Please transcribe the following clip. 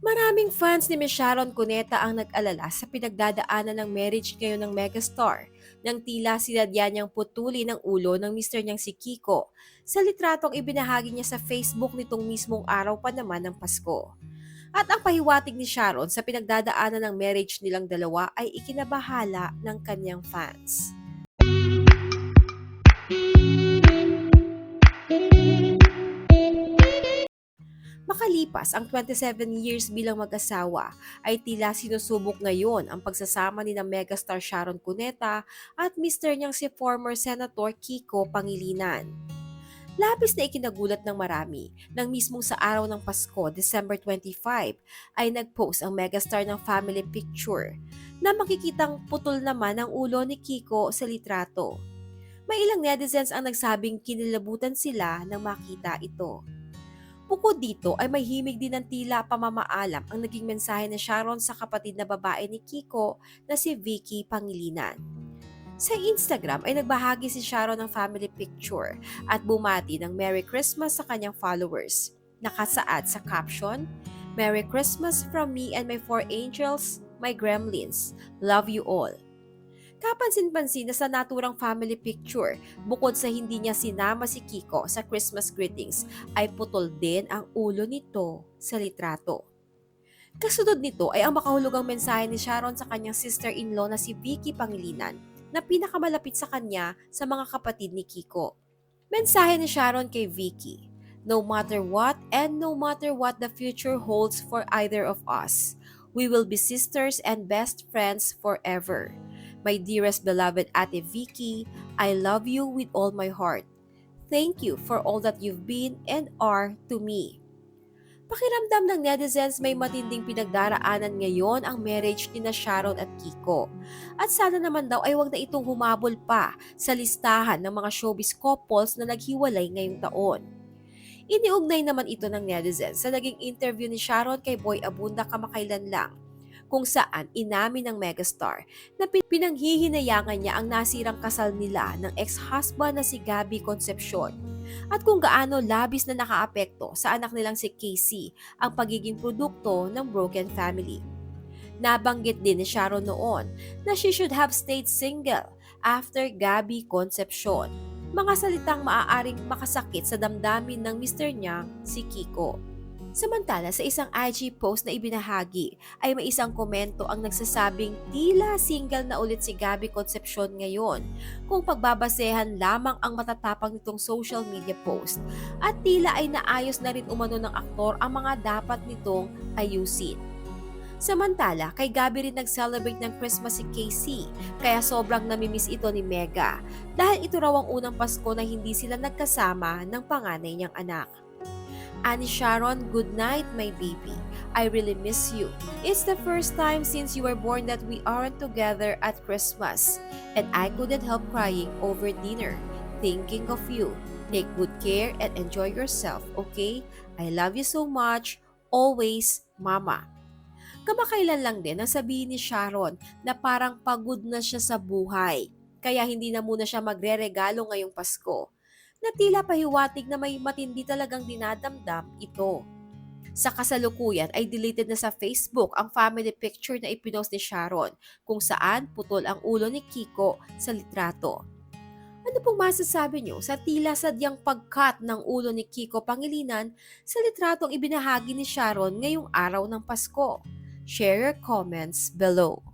Maraming fans ni Miss Sharon Cuneta ang nag-alala sa pinagdadaanan ng marriage ngayon ng megastar nang tila sinadya niyang putuli ng ulo ng mister niyang si Kiko sa litratong ibinahagi niya sa Facebook nitong mismong araw pa naman ng Pasko. At ang pahiwatig ni Sharon sa pinagdadaanan ng marriage nilang dalawa ay ikinabahala ng kanyang fans. Makalipas ang 27 years bilang mag-asawa, ay tila sinusubok ngayon ang pagsasama ni na megastar Sharon Cuneta at mister niyang si former Senator Kiko Pangilinan. Labis na ikinagulat ng marami nang mismong sa araw ng Pasko, December 25, ay nag-post ang megastar ng family picture na makikitang putol naman ang ulo ni Kiko sa litrato. May ilang netizens ang nagsabing kinilabutan sila nang makita ito. Bukod dito ay may himig din ng tila pamamaalam ang naging mensahe ni Sharon sa kapatid na babae ni Kiko na si Vicky Pangilinan. Sa Instagram ay nagbahagi si Sharon ng family picture at bumati ng Merry Christmas sa kanyang followers. Nakasaad sa caption, Merry Christmas from me and my four angels, my gremlins. Love you all. Kapansin-pansin na sa naturang family picture, bukod sa hindi niya sinama si Kiko sa Christmas greetings, ay putol din ang ulo nito sa litrato. Kasunod nito ay ang makahulugang mensahe ni Sharon sa kanyang sister-in-law na si Vicky Pangilinan na pinakamalapit sa kanya sa mga kapatid ni Kiko. Mensahe ni Sharon kay Vicky, No matter what and no matter what the future holds for either of us, we will be sisters and best friends forever. My dearest beloved Ate Vicky, I love you with all my heart. Thank you for all that you've been and are to me. Pakiramdam ng netizens may matinding pinagdaraanan ngayon ang marriage ni na Sharon at Kiko. At sana naman daw ay wag na itong humabol pa sa listahan ng mga showbiz couples na naghiwalay ngayong taon. Iniugnay naman ito ng netizens sa naging interview ni Sharon kay Boy Abunda kamakailan lang kung saan inamin ng megastar na pin- pinanghihinayangan niya ang nasirang kasal nila ng ex-husband na si Gabby Concepcion at kung gaano labis na nakaapekto sa anak nilang si Casey ang pagiging produkto ng broken family. Nabanggit din ni Sharon noon na she should have stayed single after Gabby Concepcion. Mga salitang maaaring makasakit sa damdamin ng mister niya, si Kiko. Samantala, sa isang IG post na ibinahagi, ay may isang komento ang nagsasabing tila single na ulit si Gabby Concepcion ngayon kung pagbabasehan lamang ang matatapang nitong social media post at tila ay naayos na rin umano ng aktor ang mga dapat nitong ayusin. Samantala, kay Gabi rin nag-celebrate ng Christmas si Casey, kaya sobrang namimiss ito ni Mega dahil ito raw ang unang Pasko na hindi sila nagkasama ng panganay niyang anak. Ani Sharon, good night, my baby. I really miss you. It's the first time since you were born that we aren't together at Christmas, and I couldn't help crying over dinner, thinking of you. Take good care and enjoy yourself, okay? I love you so much. Always, Mama. Kamakailan lang din ang sabihin ni Sharon na parang pagod na siya sa buhay, kaya hindi na muna siya magre-regalo ngayong Pasko na tila pahiwatig na may matindi talagang dinadamdam ito. Sa kasalukuyan ay deleted na sa Facebook ang family picture na ipinost ni Sharon kung saan putol ang ulo ni Kiko sa litrato. Ano pong masasabi niyo sa tila sadyang pagkat ng ulo ni Kiko Pangilinan sa litratong ibinahagi ni Sharon ngayong araw ng Pasko? Share your comments below.